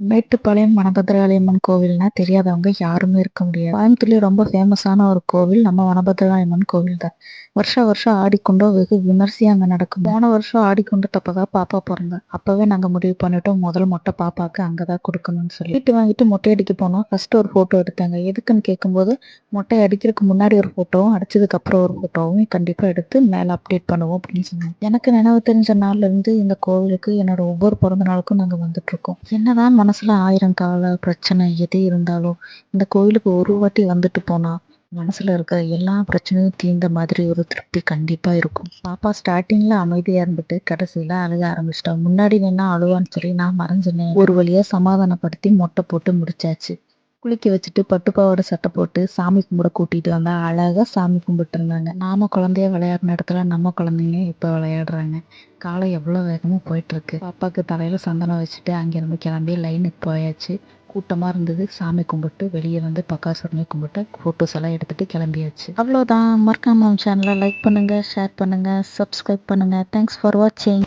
மேட்டுப்பாளையம் வனபத்ராளியம்மன் கோவில்னா தெரியாதவங்க யாருமே இருக்க முடியாது. கோயம்புத்தூர்லேயே ரொம்ப ஃபேமஸான ஒரு கோவில் நம்ம வனபத்ராளியம்மன் கோவில் தான். வருஷம் வருஷம் ஆடிக்கொண்டோ வெகு விமர்சையாக அங்கே நடக்கும். போன வருஷம் ஆடிக்குண்டத்தப்பதான் பாப்பா பிறந்த. அப்போவே நாங்கள் முடிவு பண்ணிட்டோம் முதல் மொட்டை பாப்பாவுக்கு அங்கே தான் கொடுக்கணும்னு சொல்லி. வீட்டு வாங்கிட்டு மொட்டை அடிக்க போனோம். ஃபர்ஸ்ட் ஒரு ஃபோட்டோ எடுத்தாங்க. எதுக்குன்னு கேட்கும்போது மொட்டை அடிக்கிறதுக்கு முன்னாடி ஒரு ஃபோட்டோவும் அடிச்சதுக்கு அப்புறம் ஒரு ஃபோட்டோவும் கண்டிப்பாக எடுத்து மேலே அப்டேட் பண்ணுவோம் அப்படின்னு சொன்னாங்க. எனக்கு நினைவு தெரிஞ்ச நாள்லேருந்து இந்த கோவிலுக்கு என்னோட ஒவ்வொரு பிறந்த நாளுக்கும் நாங்கள் வந்துட்டு இருக்கோம். என்னதான் மனசுல ஆயிரம் கால பிரச்சனை எது இருந்தாலும் இந்த கோயிலுக்கு ஒரு வாட்டி வந்துட்டு போனா மனசுல இருக்க எல்லா பிரச்சனையும் தீர்ந்த மாதிரி ஒரு திருப்தி கண்டிப்பா இருக்கும். பாப்பா ஸ்டார்டிங்ல அமைதியா இருந்துட்டு கடைசியில அழுக ஆரம்பிச்சிட்டா. முன்னாடி நின்னா அழுவான்னு சொல்லி நான் மறைஞ்சினேன் ஒரு வழியா சமாதானப்படுத்தி மொட்டை போட்டு முடிச்சாச்சு. குளிக்க வச்சுட்டு பட்டுப்பாவோட சட்டை போட்டு சாமி கும்பிட கூட்டிகிட்டு வந்தால் அழகாக சாமி கும்பிட்டு இருந்தாங்க நாம குழந்தைய விளையாடின இடத்துல நம்ம குழந்தைங்க இப்போ விளையாடுறாங்க. காலம் எவ்வளோ வேகமாக போயிட்டுருக்கு. பாப்பாவுக்கு தலையில் சந்தனம் வச்சுட்டு அங்கேருந்து கிளம்பி லைனுக்கு போயாச்சு. கூட்டமாக இருந்தது. சாமி கும்பிட்டு வெளியே வந்து பக்காசுரனை கும்பிட்டு ஃபோட்டோஸ் எல்லாம் எடுத்துகிட்டு கிளம்பியாச்சு. அவ்வளோதான் மறக்காம சேனலை லைக் பண்ணுங்கள் ஷேர் பண்ணுங்கள் சப்ஸ்கிரைப் பண்ணுங்கள் தேங்க்ஸ் ஃபார் வாட்சிங்